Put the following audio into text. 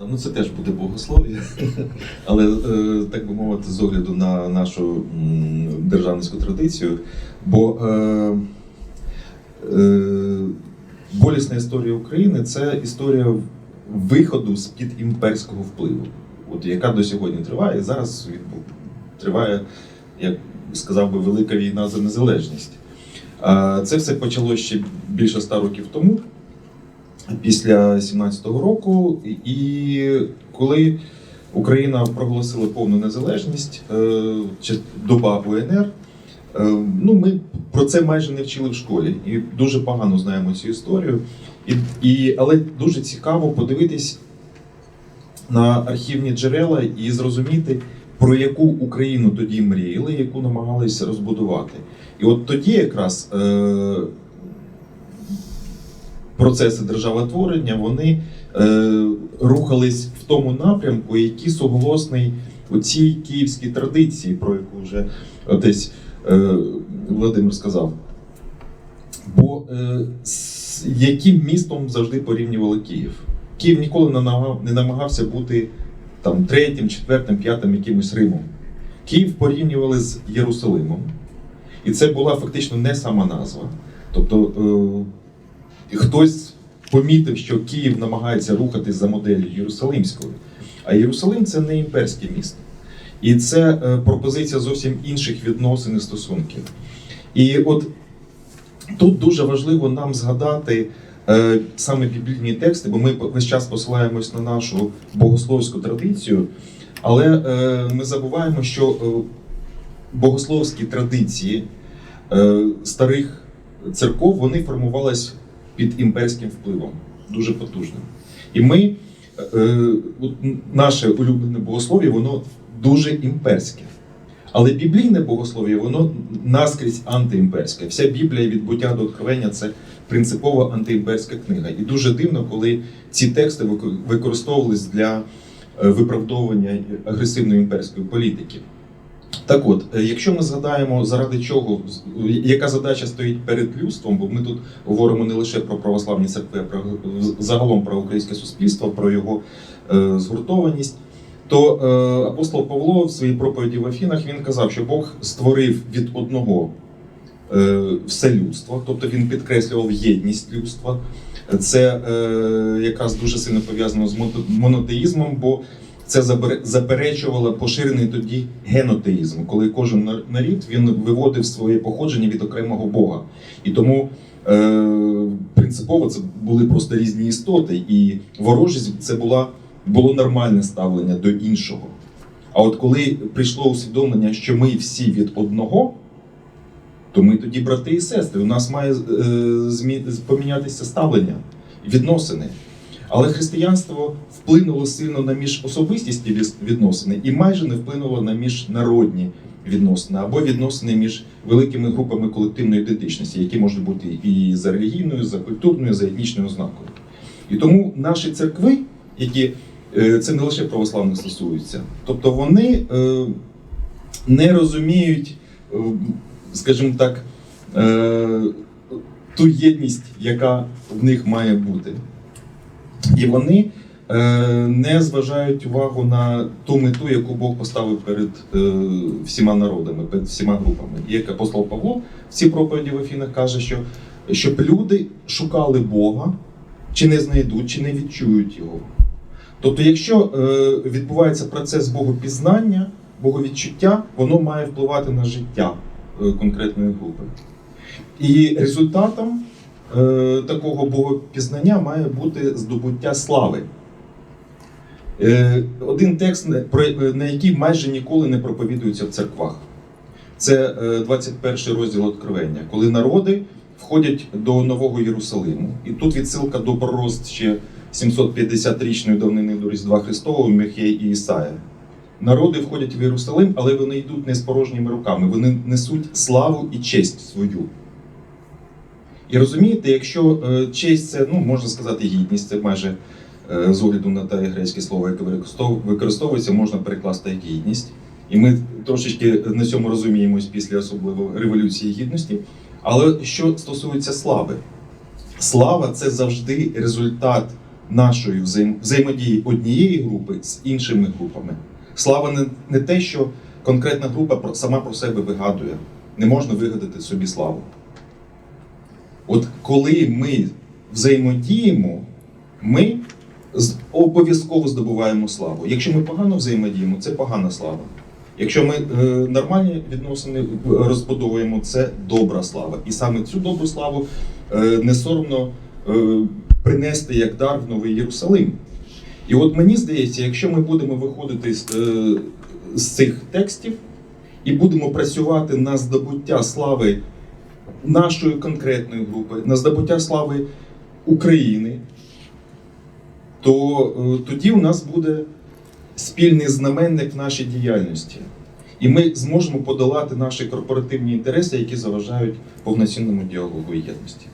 Ну, це теж буде богослов'я, але е, так би мовити, з огляду на нашу державницьку традицію. Бо е, е, болісна історія України це історія виходу з під імперського впливу, от, яка до сьогодні триває. І зараз триває, як сказав би, велика війна за незалежність. Це все почалося ще більше ста років тому після 17-го року, і коли Україна проголосила повну незалежність, е, чи доба УНР, е, ну ми про це майже не вчили в школі і дуже погано знаємо цю історію. І, і, але дуже цікаво подивитись на архівні джерела і зрозуміти, про яку Україну тоді мріяли, яку намагалися розбудувати. І от тоді якраз е, процеси державотворення вони е, рухались в тому напрямку, який суголосний у цій київській традиції, про яку вже десь е, Володимир сказав. Бо е, з яким містом завжди порівнювали Київ? Київ ніколи не намагав- не намагався бути там третім, четвертим, п'ятим якимось Римом. Київ порівнювали з Єрусалимом. І це була фактично не сама назва. Тобто е, хтось помітив, що Київ намагається рухатись за моделлю Єрусалимської. А Єрусалим це не імперське місто. І це е, пропозиція зовсім інших відносин і стосунків. І от тут дуже важливо нам згадати е, саме біблійні тексти, бо ми весь час посилаємось на нашу богословську традицію, але е, ми забуваємо, що е, богословські традиції е, старих церков вони формувались під імперським впливом, дуже потужним. І ми, е, от наше улюблене богослов'я, воно дуже імперське. Але біблійне богослов'я, воно наскрізь антиімперське. Вся Біблія від буття до откровення це принципово антиімперська книга. І дуже дивно, коли ці тексти вик- використовувались для е, виправдовування агресивної імперської політики. Так от, е, якщо ми згадаємо, заради чого, яка задача стоїть перед людством, бо ми тут говоримо не лише про православні церкви, а про загалом про українське суспільство, про його е, згуртованість, то е, апостол Павло в своїй проповіді в Афінах він казав, що Бог створив від одного е, все людство, тобто він підкреслював єдність людства. Це е, якраз дуже сильно пов'язано з монотеїзмом, бо це заперечувало поширений тоді генотеїзм, коли кожен нар- нарід він виводив своє походження від окремого Бога. І тому е, принципово це були просто різні істоти, і ворожість це була, було нормальне ставлення до іншого. А от коли прийшло усвідомлення, що ми всі від одного, то ми тоді брати і сестри. У нас має е, змі... помінятися ставлення, відносини. Але християнство вплинуло сильно на міжособистісні відносини і майже не вплинуло на міжнародні відносини або відносини між великими групами колективної ідентичності, які можуть бути і за релігійною, за культурною, за етнічною ознакою. І тому наші церкви, які е, це не лише православних стосується, тобто вони е, не розуміють, е, скажімо так, ту єдність, яка в них має бути. І вони е, не зважають увагу на ту мету, яку Бог поставив перед е, всіма народами, перед всіма групами. І як апостол Павло в цій проповіді в Афінах каже, що щоб люди шукали Бога, чи не знайдуть, чи не відчують його. Тобто, якщо е, відбувається процес богопізнання, боговідчуття, воно має впливати на життя конкретної групи. І результатом е, такого богопізнання має бути здобуття слави. Е, один текст, на- який майже ніколи не проповідується в церквах. Це е, 21 розділ Откровення, коли народи входять до Нового Єрусалиму. І тут відсилка до пророст ще 750-річної давнини до Різдва Христового Михей і Ісая. Народи входять в Єрусалим, але вони йдуть не з порожніми руками, вони несуть славу і честь свою. І розумієте, якщо е, честь це, ну можна сказати, гідність, це майже е, з огляду на те грецьке слово, яке використовується, можна перекласти як гідність. І ми трошечки на цьому розуміємось після особливо революції гідності. Але що стосується слави, слава це завжди результат нашої взаєм- взаємодії однієї групи з іншими групами. Слава не, не те, що конкретна група сама про себе вигадує. Не можна вигадати собі славу. От коли ми взаємодіємо, ми обов'язково здобуваємо славу. Якщо ми погано взаємодіємо, це погана слава. Якщо ми е, нормальні відносини розбудовуємо, це добра слава. І саме цю добру славу е, не соромно е, принести як дар в Новий Єрусалим. І от мені здається, якщо ми будемо виходити з, е, з цих текстів і будемо працювати на здобуття слави нашої конкретної групи, на здобуття слави України, то е, тоді у нас буде спільний знаменник нашій діяльності. І ми зможемо подолати наші корпоративні інтереси, які заважають повноцінному діалогу і єдності.